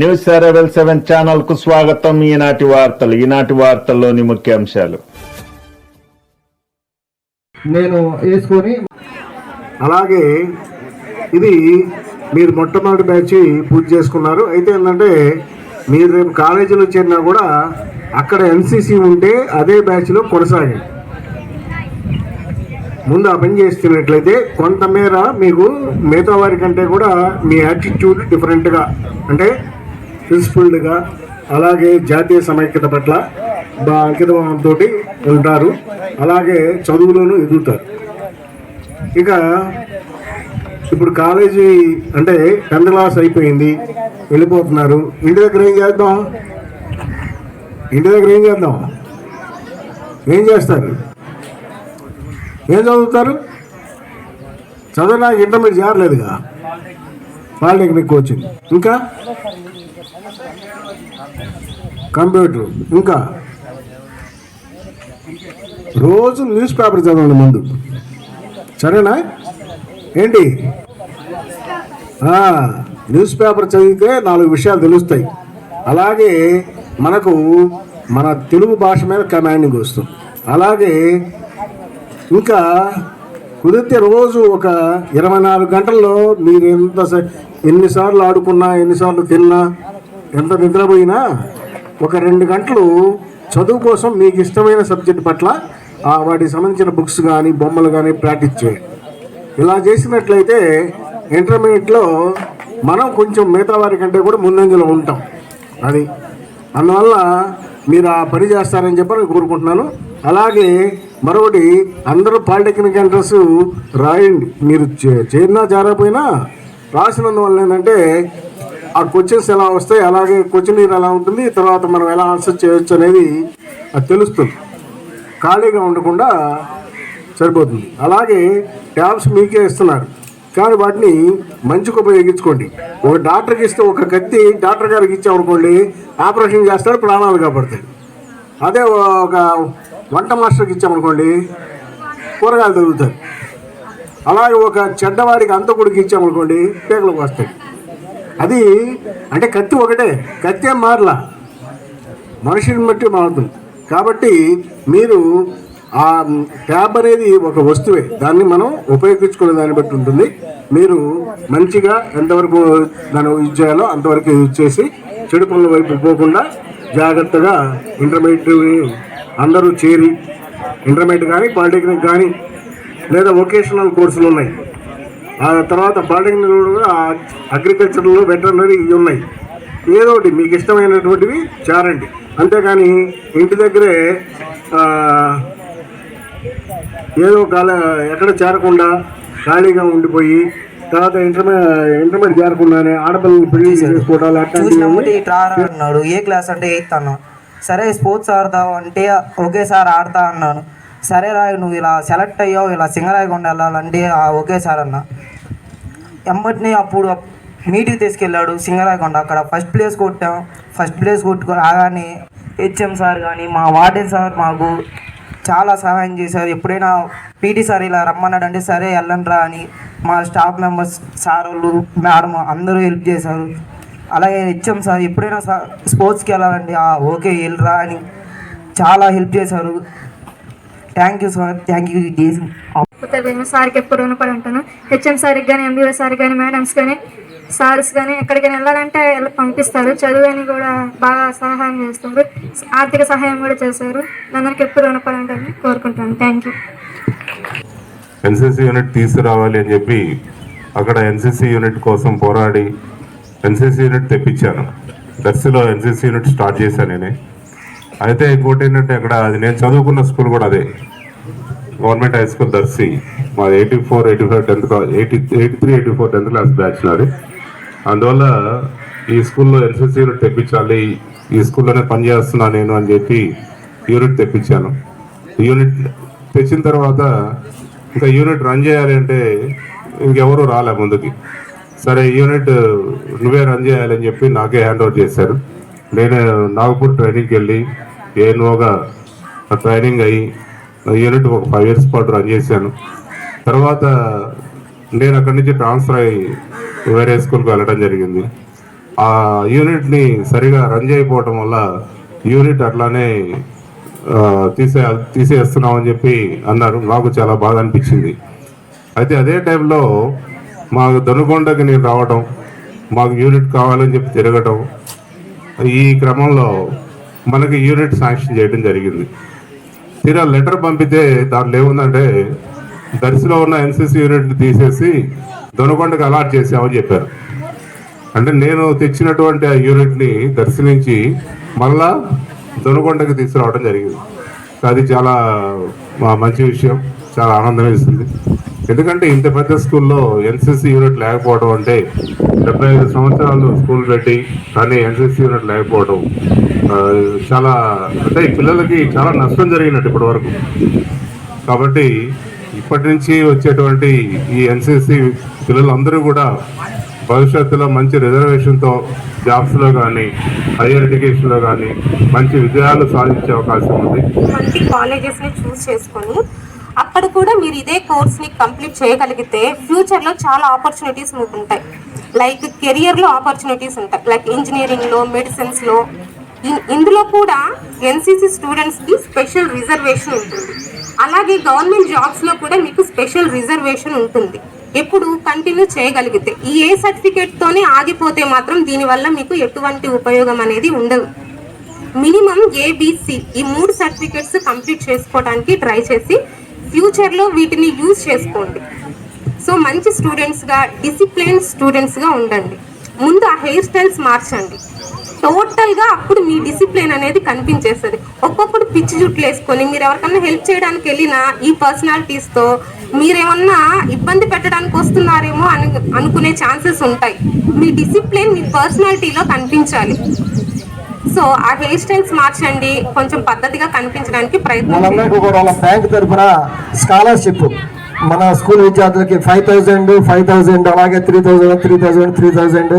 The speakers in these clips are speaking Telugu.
న్యూస్ సెవెన్ సెవెన్ ఛానల్కు స్వాగతం. ఈనాటి వార్తలు ఈనాటి వార్తల్లోని ముఖ్యాంశాలు. నేను వేసుకొని అలాగే ఇది మీరు మొట్టమొదటి బ్యాచ్ పూజ చేసుకున్నారు. అయితే ఏంటంటే మీరు రేపు కాలేజీలో చేరినా కూడా అక్కడ ఎన్సీసీ ఉంటే అదే బ్యాచ్లో కొనసాగండి. ముందు ఆ పని చేస్తున్నట్లయితే కొంతమేర మీకు మిగతా వారి కంటే కూడా మీ యాటిట్యూడ్ డిఫరెంట్గా అంటే ప్రిన్సిపల్డ్గా అలాగే జాతీయ సమైక్యత పట్ల బా అంకితభావంతో ఉంటారు. అలాగే చదువులోనూ ఎదుగుతారు. ఇక ఇప్పుడు కాలేజీ అంటే టెన్త్ క్లాస్ అయిపోయింది. వెళ్ళిపోతున్నారు. ఇంటి దగ్గర ఏం చేద్దాం? ఇంటి దగ్గర ఏం చేద్దాం? ఏం చేస్తారు? ఏం చదువుతారు? చదవడానికి ఇంటర్మీడియట్ చేరలేదుగా పాలిటెక్నిక్ కోచింగ్. ఇంకా? కంప్యూటర్ ఇంకా. రోజు న్యూస్ పేపర్ చదవండి ముందు. సరేనా? ఏంటి? న్యూస్ పేపర్ చదివితే నాలుగు విషయాలు తెలుస్తాయి. అలాగే మనకు మన తెలుగు భాష మీద కమాండింగ్ వస్తుంది. అలాగే ఇంకా కుదిరితే రోజు ఒక ఇరవై నాలుగు గంటల్లో మీరు ఎంత ఎన్నిసార్లు ఆడుకున్నా ఎన్నిసార్లు తిన్నా ఎంత నిద్రపోయినా ఒక రెండు గంటలు చదువు కోసం మీకు ఇష్టమైన సబ్జెక్ట్ పట్ల ఆ వాటికి సంబంధించిన బుక్స్ కానీ బొమ్మలు కానీ ప్రాక్టీస్ చేయండి. ఇలా చేసినట్లయితే ఇంటర్మీడియట్లో మనం కొంచెం మిగతా వారి కంటే కూడా ముందంజలో ఉంటాం. అది. అందువల్ల మీరు ఆ పని చేస్తారని చెప్పి నేను కోరుకుంటున్నాను. అలాగే మరొకటి అందరూ పాలిటెక్నిక్ ఎంట్రన్స్ రాయండి. మీరు చే- చేరినా చేరకపోయినా రాసినందువల్ల ఏంటంటే ఆ క్వశ్చన్స్ ఎలా వస్తాయి అలాగే క్వశ్చన్ ఎలా ఉంటుంది తర్వాత మనం ఎలా ఆన్సర్ చేయొచ్చు అనేది అది తెలుస్తుంది. ఖాళీగా ఉండకుండా సరిపోతుంది. అలాగే ట్యాబ్స్ మీకే ఇస్తున్నారు. కానీ వాటిని మంచికి ఉపయోగించుకోండి. ఒక డాక్టర్కి ఇస్తే ఒక కత్తి డాక్టర్ గారికి ఇచ్చామనుకోండి ఆపరేషన్ చేస్తాడు ప్రాణాలు కాపాడతాడు అదే ఒక వంట మాస్టర్కి ఇచ్చామనుకోండి కూరగాయలు దొరుకుతాయి. అలాగే ఒక చెడ్డవాడికి అంతకుడికి ఇచ్చామనుకోండి పేకలకు వస్తాయి. అది అంటే కత్తి ఒకటే కత్తి మారలా. మనిషిని బట్టి మారుతుంది. కాబట్టి మీరు ఆ ట్యాబ్ అనేది ఒక వస్తువే. దాన్ని మనం ఉపయోగించుకునే దాన్ని బట్టి ఉంటుంది. మీరు మంచిగా ఎంతవరకు దాన్ని యూజ్ చేయాలో అంతవరకు యూజ్ చేసి చెడు పనుల వైపు పోకుండా జాగ్రత్తగా ఇంటర్మీడియట్ అందరూ చేరి ఇంటర్మీడియట్ కానీ పాలిటెక్నిక్ కానీ లేదా వొకేషనల్ కోర్సులు ఉన్నాయి. ఆ తర్వాత కూడా అగ్రికల్చర్లో వెటర్నరీ ఇవి ఉన్నాయి. ఏదో ఒకటి మీకు ఇష్టమైనటువంటివి చేరండి. అంతేకాని ఇంటి దగ్గరే ఏదో కాల ఎక్కడ చేరకుండా ఖాళీగా ఉండిపోయి తర్వాత ఇంటర్మీడియట్ ఇంటర్మీడియట్ చేరకుండానే ఆడపిల్లలు పెళ్ళి చేసుకోవడాలు అట్లాంటివి ఏ క్లాస్ అంటే ఎయిత్ సరే స్పోర్ట్స్ ఆడతావు అంటే ఒకేసారి ఆడతా అన్నాను. సరే రా నువ్వు ఇలా సెలెక్ట్ అయ్యావు ఇలా సింగరాయకొండ వెళ్ళాలంటే ఓకే ఒకేసారి అన్న. ఎంబటిని అప్పుడు మీటింగ్ తీసుకెళ్ళాడు సింగరాయకొండ అక్కడ ఫస్ట్ ప్లేస్ కొట్టాం. ఫస్ట్ ప్లేస్ కొట్టుకో రాగానే హెచ్ఎం సార్ కానీ మా వార్డెన్ సార్ మాకు చాలా సహాయం చేశారు. ఎప్పుడైనా పీటీ సార్ ఇలా రమ్మన్నాడంటే సరే వెళ్ళండి రా అని మా స్టాఫ్ మెంబర్స్ సార్ వాళ్ళు మేడం అందరూ హెల్ప్ చేశారు. అలాగే హెచ్ఎం సార్ ఎప్పుడైనా సార్ స్పోర్ట్స్కి వెళ్ళాలండి ఓకే వెళ్ళరా అని చాలా హెల్ప్ చేశారు. Thank you sir thank you Uttar Pradesh సార్కి ఎప్పుడు రుణపడి ఉంటాను. హెచ్ఎం సార్కి కానీ ఎంబీఓ సార్ కానీ మేడమ్స్ కానీ సార్స్ కానీ ఎక్కడికైనా వెళ్ళాలంటే వెళ్ళి పంపిస్తారు. చదువు అని కూడా బాగా సహాయం చేస్తారు. ఆర్థిక సహాయం కూడా చేశారు అందరికి ఎప్పుడు రుణపడి ఉంటానని కోరుకుంటాను. థ్యాంక్ యూ ఎన్సీసీ యూనిట్ తీసుకురావాలి అని చెప్పి అక్కడ ఎన్సీసీ యూనిట్ కోసం పోరాడి ఎన్సీసీ యూనిట్ తెప్పించాను. దర్శిలో ఎన్సీసీ యూనిట్ స్టార్ట్ చేశాను నేనే. అయితే ఇంకోటి ఏంటంటే అక్కడ అది నేను చదువుకున్న స్కూల్ కూడా అదే. గవర్నమెంట్ హై స్కూల్ దర్శి మాది eighty four eighty five tenth eighty eighty three eighty four tenth class batch నాది. అందువల్ల ఈ స్కూల్లో ఎన్సీసీ యూనిట్ తెప్పించాలి ఈ స్కూల్లోనే పనిచేస్తున్నా నేను అని చెప్పి యూనిట్ తెప్పించాను. యూనిట్ తెచ్చిన తర్వాత ఇంకా యూనిట్ రన్ చేయాలి అంటే ఇంకెవరు రాలే ముందుకి. సరే యూనిట్ నువ్వే రన్ చేయాలని చెప్పి నాకే హ్యాండ్ ఓవర్ చేశారు. నేను నాగపూర్ ట్రైనింగ్కి వెళ్ళి ఏనోగా ట్రైనింగ్ అయ్యి యూనిట్ ఒక ఫైవ్ ఇయర్స్ పాటు రన్ చేశాను. తర్వాత నేను అక్కడి నుంచి ట్రాన్స్ఫర్ అయ్యి వేరే స్కూల్కి వెళ్ళడం జరిగింది. ఆ యూనిట్ని సరిగా రన్ చేయకపోవటం వల్ల యూనిట్ అట్లానే తీసే తీసేస్తున్నామని చెప్పి అన్నారు. నాకు చాలా బాధ అనిపించింది. అయితే అదే టైంలో మాకు దొనుకొండకి నేను రావడం మాకు యూనిట్ కావాలని చెప్పి తిరగటం ఈ క్రమంలో మనకి యూనిట్ శాంక్షన్ చేయడం జరిగింది. తీరా లెటర్ పంపితే దాంట్లో ఏముందంటే దర్శిలో ఉన్న ఎన్సీసీ యూనిట్ని తీసేసి దొనకొండకు అలాట్ చేసామని చెప్పారు. అంటే నేను తెచ్చినటువంటి ఆ యూనిట్ని దర్శించి మళ్ళా దొనకొండకు తీసుకురావడం జరిగింది. అది చాలా మా మంచి విషయం. చాలా ఆనందం వేసింది ఎందుకంటే ఇంత పెద్ద స్కూల్లో ఎన్సీసీ యూనిట్ లేకపోవడం అంటే డెబ్బై ఐదు సంవత్సరాలు స్కూల్ పెట్టి కానీ ఎన్సీసీ యూనిట్ లేకపోవడం చాలా అంటే పిల్లలకి చాలా నష్టం జరిగినట్టు ఇప్పటి వరకు కాబట్టి ఇప్పటి నుంచి వచ్చేటువంటి ఈ ఎన్సీసీ పిల్లలందరూ కూడా భవిష్యత్తులో మంచి రిజర్వేషన్తో జాబ్స్లో కానీ హైయర్ ఎడ్యుకేషన్లో కానీ మంచి విజయాలు సాధించే అవకాశం ఉంది. మంచి కాలేజెస్ని చూస్ చేసుకొని అక్కడ కూడా మీరు ఇదే కోర్స్ని కంప్లీట్ చేయగలిగితే ఫ్యూచర్లో చాలా ఆపర్చునిటీస్ మీకు ఉంటాయి. లైక్ కెరియర్లో ఆపర్చునిటీస్ ఉంటాయి. లైక్ ఇంజనీరింగ్లో మెడిసిన్స్లో. ఇన్- ఇందులో కూడా ఎన్సీసీ స్టూడెంట్స్కి స్పెషల్ రిజర్వేషన్ ఉంటుంది. అలాగే గవర్నమెంట్ జాబ్స్లో కూడా మీకు స్పెషల్ రిజర్వేషన్ ఉంటుంది. ఎప్పుడు కంటిన్యూ చేయగలిగితే. ఈ ఏ సర్టిఫికేట్తోనే ఆగిపోతే మాత్రం దీనివల్ల మీకు ఎటువంటి ఉపయోగం అనేది ఉండదు. మినిమం ఏబిసి ఈ మూడు సర్టిఫికెట్స్ కంప్లీట్ చేసుకోవడానికి ట్రై చేసి ఫ్యూచర్లో వీటిని యూజ్ చేసుకోండి. సో మంచి స్టూడెంట్స్గా డిసిప్లైన్ స్టూడెంట్స్గా ఉండండి. ముందు ఆ హెయిర్ స్టైల్స్ మార్చండి. టోటల్గా అప్పుడు మీ డిసిప్లిన్ అనేది కనిపించేస్తుంది. ఒక్కొక్కడు పిచ్చి జుట్లు వేసుకొని మీరు ఎవరికన్నా హెల్ప్ చేయడానికి వెళ్ళినా ఈ పర్సనాలిటీస్తో మీరేమన్నా ఇబ్బంది పెట్టడానికి వస్తున్నారేమో అని అనుకునే ఛాన్సెస్ ఉంటాయి. మీ డిసిప్లిన్ మీ పర్సనాలిటీలో కనిపించాలి. సో ఆ హెయిర్ స్టైల్స్ మార్చండి. కొంచెం పద్ధతిగా కనిపించడానికి ప్రయత్నం కూడా బ్యాంక్ తరఫున స్కాలర్షిప్. మన స్కూల్ విద్యార్థులకి ఫైవ్ థౌజండ్ ఫైవ్ థౌజండ్ అలాగే three thousand three thousand three thousand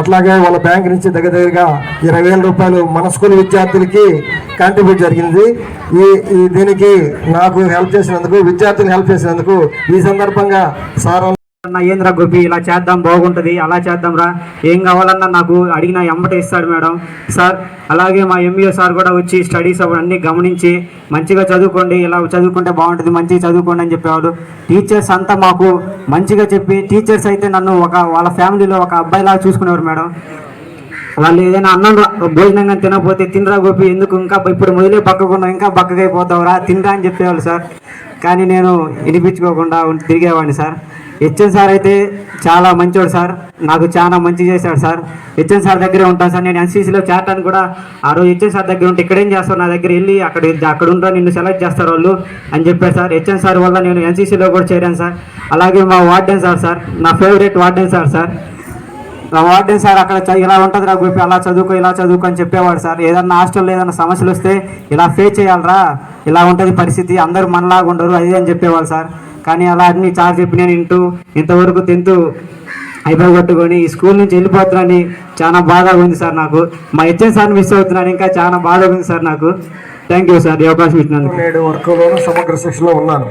అట్లాగే వాళ్ళ బ్యాంక్ నుంచి దగ్గర దగ్గరగా ఇరవై వేల రూపాయలు మన స్కూల్ విద్యార్థులకి కాంట్రిబ్యూట్ జరిగింది. ఈ ఈ దీనికి నాకు హెల్ప్ చేసినందుకు విద్యార్థులకు హెల్ప్ చేసినందుకు ఈ సందర్భంగా సార్ అన్న ఏంద్రా గోపి ఇలా చేద్దాం బాగుంటుంది అలా చేద్దాం రా. ఏం కావాలన్నా నాకు అడిగిన ఎంబట ఇస్తాడు మేడం. సార్ అలాగే మా ఎంఈఓ సార్ కూడా వచ్చి స్టడీస్ అవన్నీ గమనించి మంచిగా చదువుకోండి ఇలా చదువుకుంటే బాగుంటుంది మంచిగా చదువుకోండి అని చెప్పేవాడు. టీచర్స్ అంతా మాకు మంచిగా చెప్పి టీచర్స్ అయితే నన్ను ఒక వాళ్ళ ఫ్యామిలీలో ఒక అబ్బాయిలాగా చూసుకునేవారు మేడం. వాళ్ళు ఏదైనా అన్నం రా- భోజనం కానీ తినకపోతే తినరా గోపి ఎందుకు? ఇంకా ఇప్పుడు మొదలే పక్కకుండా ఇంకా పక్కకైపోతావురా తినరా అని చెప్పేవాళ్ళు సార్. కానీ నేను వినిపించుకోకుండా తిరిగేవాడిని సార్. హెచ్ఎన్ సార్ అయితే చాలా మంచోడు సార్. నాకు చాలా మంచి చేశాడు సార్. హెచ్ఎన్ సార్ దగ్గరే ఉంటాను సార్. నేను ఎన్సీసీలో చేరటానికి కూడా ఆ రోజు హెచ్ఎన్ సార్ దగ్గర ఉంటే ఇక్కడేం చేస్తావు నా దగ్గర వెళ్ళి అక్కడ అక్కడ ఉంటా నిన్ను సెలెక్ట్ చేస్తారు వాళ్ళు అని చెప్పారు సార్. హెచ్ఎన్ సార్ వల్ల నేను ఎన్సీసీలో కూడా చేరాను సార్. అలాగే మా వార్డెన్ సార్ సార్ నా ఫేవరెట్ వార్డెన్ సార్ సార్. నా వార్డెన్ సార్ అక్కడ చ- ఇలా ఉంటుంది రా అలా చదువుకో ఇలా చదువుకో అని చెప్పేవాడు సార్. ఏదన్నా హాస్టల్లో ఏదైనా సమస్యలు వస్తే ఇలా ఫేస్ చేయాలరా. ఇలా ఉంటుంది పరిస్థితి అందరూ మనలాగా ఉండరు అది అని చెప్పేవాళ్ళు సార్. కానీ అలా అన్ని చాలా చెప్పి నేను ఇంటూ ఇంతవరకు టెన్త్ అయిపోగొట్టుకొని ఈ స్కూల్ నుంచి వెళ్ళిపోతున్నాని చాలా బాధగా ఉంది సార్ నాకు. మా హెచ్ఎన్ సార్ మిస్ అవుతున్నాను ఇంకా చాలా బాధగా ఉంది సార్ నాకు. థ్యాంక్ యూ సార్ ఈ అవకాశం ఇచ్చినందుకు. నేడు వర్క్లోను సమగ్ర శిక్షలో ఉన్నాను.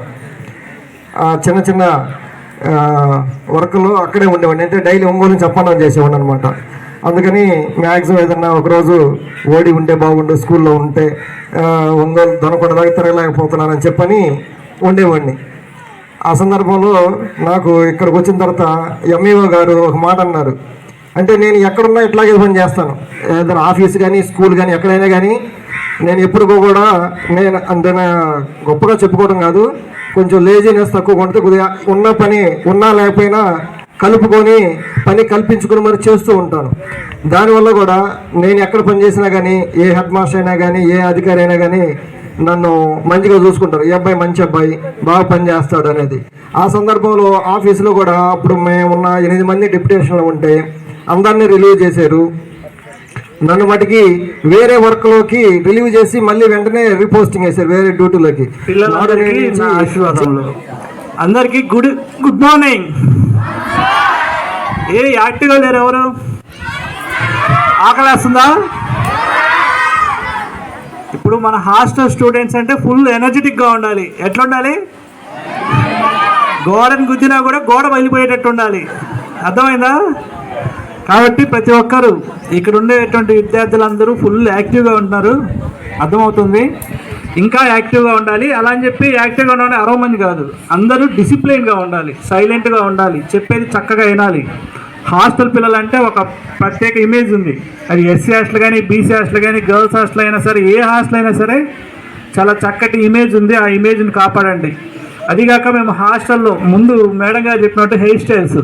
చిన్న చిన్న వర్క్లో అక్కడే ఉండేవాడిని. అంటే డైలీ ఒంగోలు నుంచి అప్పన్నం చేసేవాడిని అనమాట అందుకని మ్యాక్సిమం ఏదన్నా ఒకరోజు ఓడి ఉంటే బాగుండు స్కూల్లో ఉంటే ఒంగోలు దొనకొండ దాకా తిరగలేకపోతున్నానని చెప్పని ఉండేవాడిని. ఆ సందర్భంలో నాకు ఇక్కడికి వచ్చిన తర్వాత ఎంఈఓ గారు ఒక మాట అన్నారు. అంటే నేను ఎక్కడున్నా ఇట్లాగే పని చేస్తాను. ఏదైనా ఆఫీస్ కానీ స్కూల్ కానీ ఎక్కడైనా కానీ నేను ఎప్పుడు కూడా నేను అంటే గొప్పగా చెప్పుకోవడం కాదు కొంచెం లేజీనెస్ తక్కువ ఉంటే కొద్దిగా ఉన్న పని ఉన్నా లేకపోయినా కలుపుకొని పని కల్పించుకుని మరి చేస్తూ ఉంటాను. దానివల్ల కూడా నేను ఎక్కడ పని చేసినా కానీ ఏ హెడ్ మాస్టర్ అయినా కానీ ఏ అధికారి అయినా కానీ నన్ను మంచిగా చూసుకుంటారు. ఈ అబ్బాయి మంచి అబ్బాయి బాగా పని చేస్తాడు అనేది. ఆ సందర్భంలో ఆఫీసులో కూడా అప్పుడు మేమున్న ఎనిమిది మంది డిప్యుటేషన్లు ఉంటే అందరినీ రిలీవ్ చేశారు. నన్ను మటుకి వేరే వర్క్లోకి రిలీవ్ చేసి మళ్ళీ వెంటనే రిపోస్టింగ్ చేశారు వేరే డ్యూటీలోకి. అందరికీ గుడ్ గుడ్ మార్నింగ్. ఏ యాక్టివ్గా లేరు ఎవరు? ఆకలేస్తుందా? ఇప్పుడు మన హాస్టల్ స్టూడెంట్స్ అంటే ఫుల్ ఎనర్జెటిక్గా ఉండాలి. ఎట్లా ఉండాలి గోడను గుద్దినా కూడా గోడ వెళ్ళిపోయేటట్టు ఉండాలి. అర్థమైందా? కాబట్టి ప్రతి ఒక్కరు ఇక్కడ ఉండేటువంటి విద్యార్థులందరూ ఫుల్ యాక్టివ్గా ఉంటున్నారు. అర్థమవుతుంది? ఇంకా యాక్టివ్గా ఉండాలి. అలా అని చెప్పి యాక్టివ్గా ఉండాలని అరవమంది కాదు. అందరూ డిసిప్లిన్గా ఉండాలి. సైలెంట్గా ఉండాలి. చెప్పేది చక్కగా వినాలి. హాస్టల్ పిల్లలంటే ఒక ప్రత్యేక ఇమేజ్ ఉంది. అది ఎస్సీ హాస్టల్ కానీ బీసీ హాస్టల్ కానీ గర్ల్స్ హాస్టల్ అయినా సరే ఏ హాస్టల్ అయినా సరే చాలా చక్కటి ఇమేజ్ ఉంది. ఆ ఇమేజ్ని కాపాడండి. అదిగాక మేము హాస్టల్లో ముందు మేడం గారు చెప్పినట్టు హెయిర్ స్టైల్స్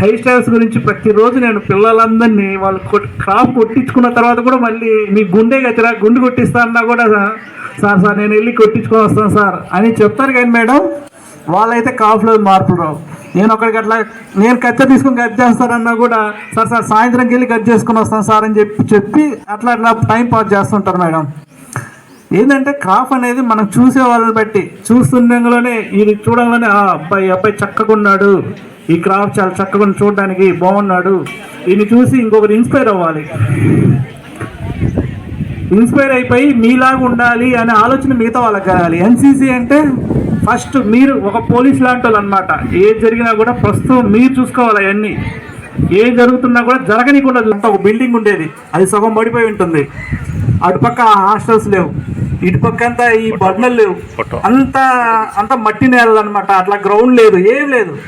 హెయిర్ స్టైల్స్ గురించి ప్రతిరోజు నేను పిల్లలందరినీ వాళ్ళు కొట్ క్రాప్ కొట్టించుకున్న తర్వాత కూడా మళ్ళీ మీ గుండె గతిరా గుండు కొట్టిస్తా అన్నా కూడా సార్ సార్ నేను వెళ్ళి కొట్టించుకొని వస్తాను సార్ అని చెప్తారు కానీ మేడం వాళ్ళైతే కాఫ్లో మార్పులు రావు. నేను ఒకరికి అట్లా నేను కత్తి తీసుకుని కట్ చేస్తానన్నా కూడా సార్ సార్ సాయంత్రంకి వెళ్ళి కట్ చేసుకుని వస్తాను సార్ అని చెప్పి చెప్పి అట్లా అట్లా టైం పాస్ చేస్తుంటారు మేడం. ఏంటంటే క్రాఫ్ అనేది మనం చూసే వాళ్ళని బట్టి చూస్తుండగానే ఇది చూడంగానే ఆ అబ్బాయి అబ్బాయి చక్కగా ఉన్నాడు. ఈ క్రాఫ్ చాలా చక్కగా చూడడానికి బాగున్నాడు. దీన్ని చూసి ఇంకొకరు ఇన్స్పైర్ అవ్వాలి. ఇన్స్పైర్ అయిపోయి మీలాగా ఉండాలి అనే ఆలోచన మిగతా వాళ్ళకి కలగాలి ఎన్సీసీ అంటే ఫస్ట్ మీరు ఒక పోలీస్ లాంటి వాళ్ళు అనమాట ఏది జరిగినా కూడా ప్రస్తుతం మీరు చూసుకోవాలి అవన్నీ. ఏం జరుగుతున్నా కూడా జరగనీకుండా ఒక బిల్డింగ్ ఉండేది. అది సగం పడిపోయి ఉంటుంది. అటుపక్క హాస్టల్స్ లేవు. ఇటుపక్క అంతా ఈ బండలు లేవు. అంతా అంతా మట్టి నేలలు అనమాట అట్లా గ్రౌండ్ లేదు. ఏం లేదు.